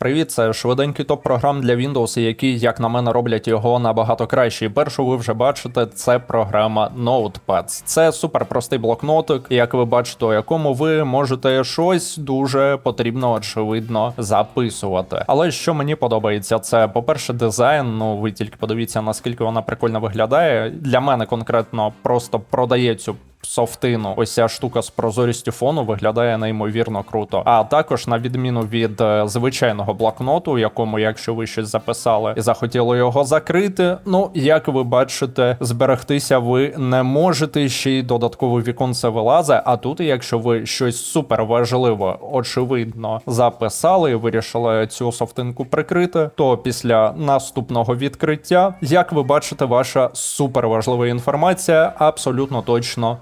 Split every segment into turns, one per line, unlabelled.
Привіт, це швиденький топ програм для Windows, які, як на мене, роблять його набагато краще. Першу ви вже бачите, це програма Notepads. Це суперпростий блокнотик, як ви бачите, у якому ви можете щось дуже потрібно, очевидно, записувати. Але що мені подобається, це, по-перше, дизайн. Ну ви тільки подивіться, наскільки вона прикольно виглядає. Для мене конкретно просто продає цю софтину. Ось ця штука з прозорістю фону виглядає неймовірно круто. А також, на відміну від е, звичайного блокноту, у якому, якщо ви щось записали і захотіли його закрити, ну як ви бачите, зберегтися ви не можете ще й додаткове віконце вилазе. А тут, якщо ви щось супер важливе, очевидно, записали і вирішили цю софтинку прикрити, то після наступного відкриття, як ви бачите, ваша супер важлива інформація абсолютно точно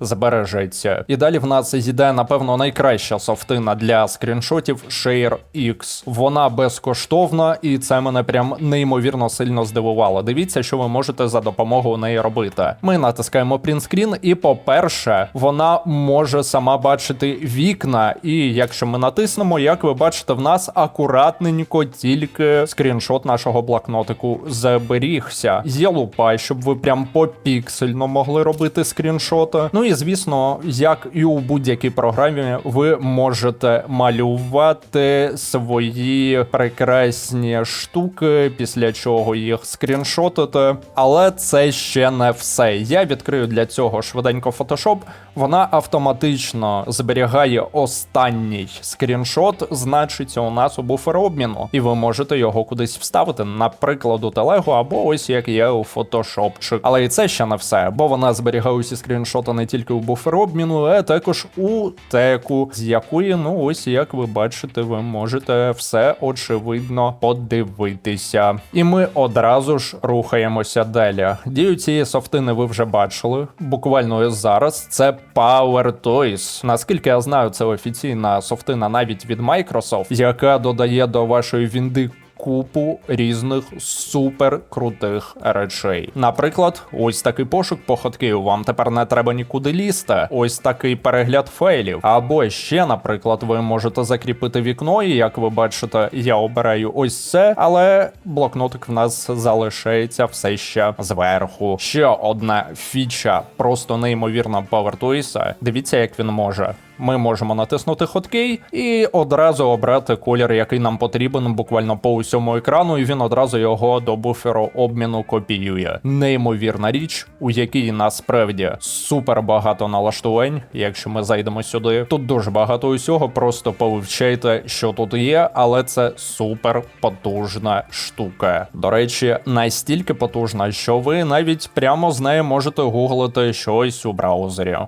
збережеться. І далі в нас йде, напевно, найкраща софтина для скріншотів Share X. Вона безкоштовна, і це мене прям неймовірно сильно здивувало. Дивіться, що ви можете за допомогою неї робити. Ми натискаємо принтскрін, і по-перше, вона може сама бачити вікна. І якщо ми натиснемо, як ви бачите, в нас акуратненько тільки скріншот нашого блокнотику зберігся. Є лупа, щоб ви прям попіксельно могли робити скріншоти. Ну і звісно, як і у будь-якій програмі, ви можете малювати свої прекрасні штуки, після чого їх скріншотити. Але це ще не все. Я відкрию для цього швиденько Photoshop. Вона автоматично зберігає останній скріншот, значиться у нас у буфер обміну, і ви можете його кудись вставити, наприклад, у телегу або ось як є у Photoshop. Але і це ще не все, бо вона зберігає усі скріншоти не тільки у буфер обміну, а також у теку, з якої, ну ось як ви бачите, ви можете все очевидно подивитися. І ми одразу ж рухаємося далі. Дію цієї софтини ви вже бачили. Буквально зараз це Power Toys. Наскільки я знаю, це офіційна софтина навіть від Microsoft, яка додає до вашої вінди. Купу різних супер крутих речей. Наприклад, ось такий пошук походків. Вам тепер не треба нікуди лізти. Ось такий перегляд файлів. Або ще, наприклад, ви можете закріпити вікно, і як ви бачите, я обираю ось це, але блокнотик в нас залишається все ще зверху. Ще одна фіча, просто неймовірна PowerToys. Дивіться, як він може. Ми можемо натиснути Hotkey і одразу обрати колір, який нам потрібен, буквально по усьому екрану, і він одразу його до буферу обміну копіює. Неймовірна річ, у якій насправді супер багато налаштувань. Якщо ми зайдемо сюди, тут дуже багато усього. Просто повивчайте, що тут є, але це супер потужна штука. До речі, настільки потужна, що ви навіть прямо з нею можете гуглити щось у браузері.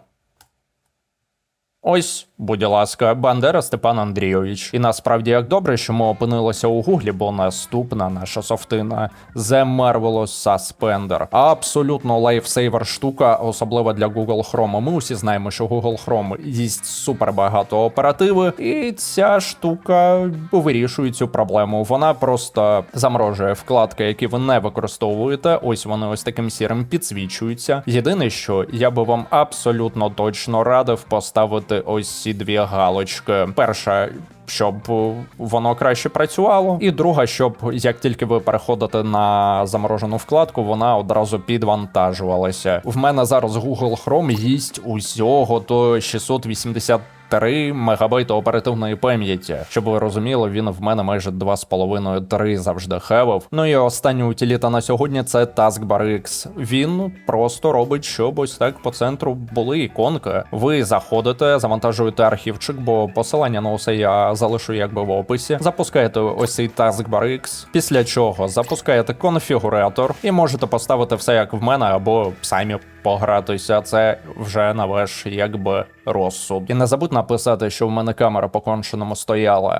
Ось, будь ласка, Бандера Степан Андрійович. І насправді як добре, що ми опинилися у гуглі, бо наступна наша софтина The Marvelous Suspender. Абсолютно лайфсейвер штука, особливо для Google Chrome. Ми усі знаємо, що Google Chrome їсть супер багато оперативи, і ця штука вирішує цю проблему. Вона просто заморожує вкладки, які ви не використовуєте. Ось вони ось таким сірим підсвічуються. Єдине, що я би вам абсолютно точно радив поставити ось ці дві галочки. Перша. Щоб воно краще працювало, і друга, щоб як тільки ви переходите на заморожену вкладку, вона одразу підвантажувалася. В мене зараз Google Chrome їсть усього до 680 3 мегабайти оперативної пам'яті. Щоб ви розуміли, він в мене майже 2,5-3 завжди хевав. Ну і остання утиліта на сьогодні це Taskbar X. Він просто робить, щоб ось так по центру були іконки. Ви заходите, завантажуєте архівчик, бо посилання на усе я залишу якби в описі. Запускаєте ось цей Taskbar X, після чого запускаєте конфігуратор і можете поставити все як в мене, або самі погратися. Це вже на ваш якби розсуд. І не забудь написати, що в мене камера по конченому стояла.